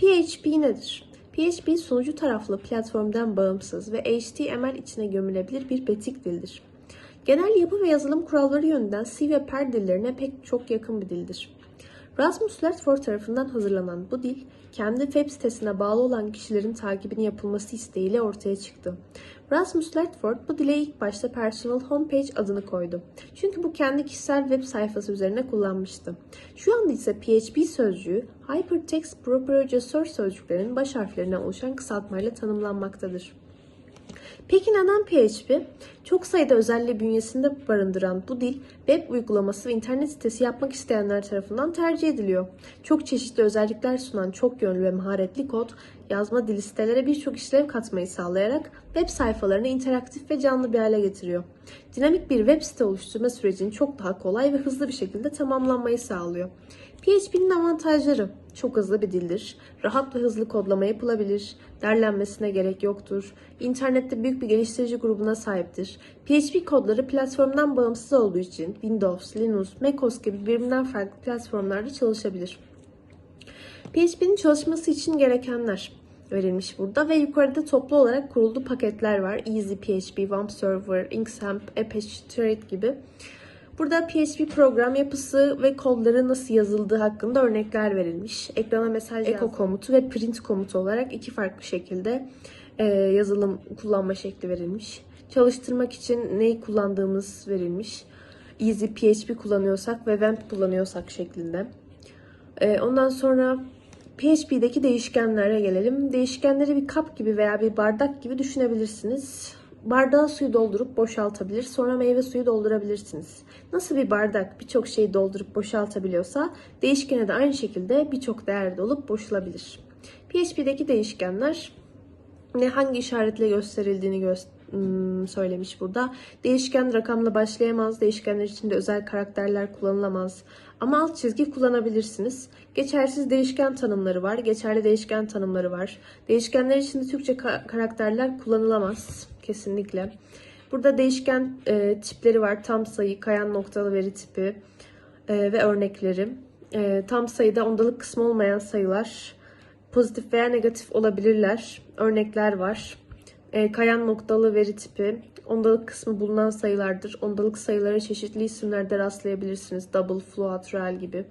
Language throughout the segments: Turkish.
PHP nedir? PHP sunucu taraflı platformdan bağımsız ve HTML içine gömülebilir bir betik dildir. Genel yapı ve yazılım kuralları yönünden C ve Perl dillerine pek çok yakın bir dildir. Rasmus Lertford tarafından hazırlanan bu dil, kendi web sitesine bağlı olan kişilerin takibini yapılması isteğiyle ortaya çıktı. Rasmus Lertford bu dile ilk başta Personal Homepage adını koydu. Çünkü bu kendi kişisel web sayfası üzerine kullanmıştı. Şu anda ise PHP sözcüğü Hypertext Preprocessor sözcüklerinin baş harflerinden oluşan kısaltmayla tanımlanmaktadır. Peki neden PHP? Çok sayıda özelliği bünyesinde barındıran bu dil web uygulaması ve internet sitesi yapmak isteyenler tarafından tercih ediliyor. Çok çeşitli özellikler sunan çok yönlü ve maharetli kod yazma dili sitelere birçok işlev katmayı sağlayarak web sayfalarını interaktif ve canlı bir hale getiriyor. Dinamik bir web site oluşturma sürecini çok daha kolay ve hızlı bir şekilde tamamlanmayı sağlıyor. PHP'nin avantajları çok hızlı bir dildir. Rahat ve hızlı kodlama yapılabilir. Derlenmesine gerek yoktur. İnternette büyük bir geliştirici grubuna sahiptir. PHP kodları platformdan bağımsız olduğu için Windows, Linux, macOS gibi birbirinden farklı platformlarda çalışabilir. PHP'nin çalışması için gerekenler verilmiş burada ve yukarıda toplu olarak kurulduğu paketler var. Easy PHP, WAMP Server, Inkscape, Apache Thread gibi. Burada PHP program yapısı ve kodları nasıl yazıldığı hakkında örnekler verilmiş. Ekrana mesaj echo komutu ve print komutu olarak iki farklı şekilde e, yazılım kullanma şekli verilmiş. Çalıştırmak için neyi kullandığımız verilmiş. Easy PHP kullanıyorsak ve WAMP kullanıyorsak şeklinde. E, ondan sonra PHP'deki değişkenlere gelelim. Değişkenleri bir kap gibi veya bir bardak gibi düşünebilirsiniz. Bardağa suyu doldurup boşaltabilir, sonra meyve suyu doldurabilirsiniz. Nasıl bir bardak birçok şeyi doldurup boşaltabiliyorsa, değişkene de aynı şekilde birçok değer dolup boşalabilir. PHP'deki değişkenler ne hangi işaretle gösterildiğini gö- hmm, söylemiş burada. Değişken rakamla başlayamaz. Değişkenler içinde özel karakterler kullanılamaz. Ama alt çizgi kullanabilirsiniz. Geçersiz değişken tanımları var. Geçerli değişken tanımları var. Değişkenler içinde Türkçe ka- karakterler kullanılamaz. Kesinlikle. Burada değişken e, tipleri var. Tam sayı, kayan noktalı veri tipi e, ve örnekleri. E, tam sayıda ondalık kısmı olmayan sayılar pozitif veya negatif olabilirler. Örnekler var. E, kayan noktalı veri tipi, ondalık kısmı bulunan sayılardır. Ondalık sayılara çeşitli isimlerde rastlayabilirsiniz. Double, float, real gibi.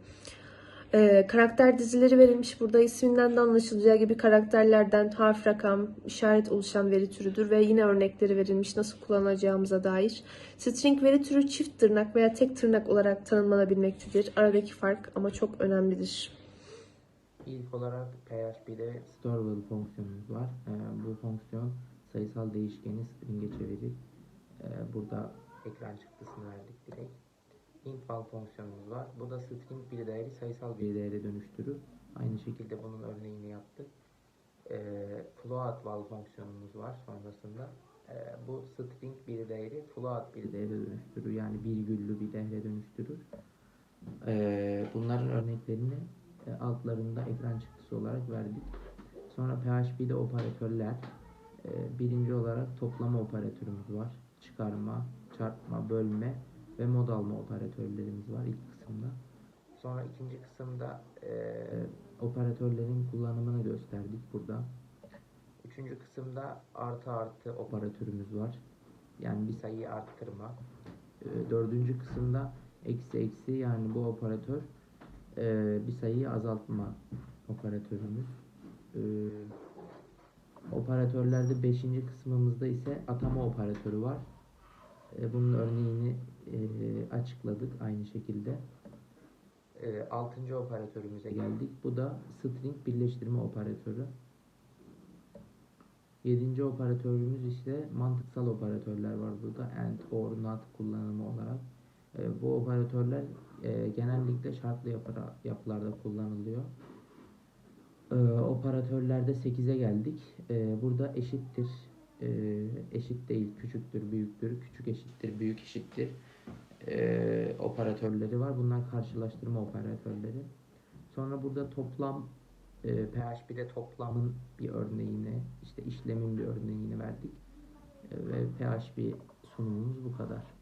E, karakter dizileri verilmiş. Burada isminden de anlaşılacağı gibi karakterlerden harf, rakam, işaret oluşan veri türüdür ve yine örnekleri verilmiş nasıl kullanacağımıza dair. String veri türü çift tırnak veya tek tırnak olarak tanımlanabilmektedir. Aradaki fark ama çok önemlidir. İlk olarak PHP'de storeable fonksiyonumuz var. Ee, bu fonksiyon sayısal değişkeni string'e çevirir. Ee, burada ekran çıktısını verdik direkt. int val fonksiyonumuz var. Bu da string bir değeri sayısal bir değere dönüştürür. Aynı şekilde bunun örneğini yaptık. Ee, float val fonksiyonumuz var sonrasında. Ee, bu string bir değeri float bir değere dönüştürür. Yani virgüllü bir değere dönüştürür. Ee, bunların örneklerini e, altlarında ekran çıktısı olarak verdik. Sonra PHP'de operatörler. E, Birinci olarak toplama operatörümüz var. Çıkarma, çarpma, bölme ve mod alma operatörlerimiz var ilk kısımda. Sonra ikinci kısımda e, operatörlerin kullanımını gösterdik burada. Üçüncü kısımda artı artı operatörümüz var. Yani bir sayıyı arttırma. E, dördüncü kısımda eksi eksi yani bu operatör e, bir sayıyı azaltma operatörümüz. E, operatörlerde 5. kısmımızda ise atama operatörü var. E, bunun örneğini e, açıkladık aynı şekilde. 6. operatörümüze geldik. Bu da string birleştirme operatörü. 7. operatörümüz ise mantıksal operatörler var burada. And, or, not kullanımı olarak. E, bu operatörler e, genellikle şartlı yapılarda kullanılıyor. E, operatörlerde 8'e geldik. E, burada eşittir, e, eşit değil, küçüktür, büyüktür, küçük eşittir, büyük eşittir e, operatörleri var. Bunlar karşılaştırma operatörleri. Sonra burada toplam e, PHP'de toplamın bir örneğini, işte işlemin bir örneğini verdik. E, ve PHP sunumumuz bu kadar.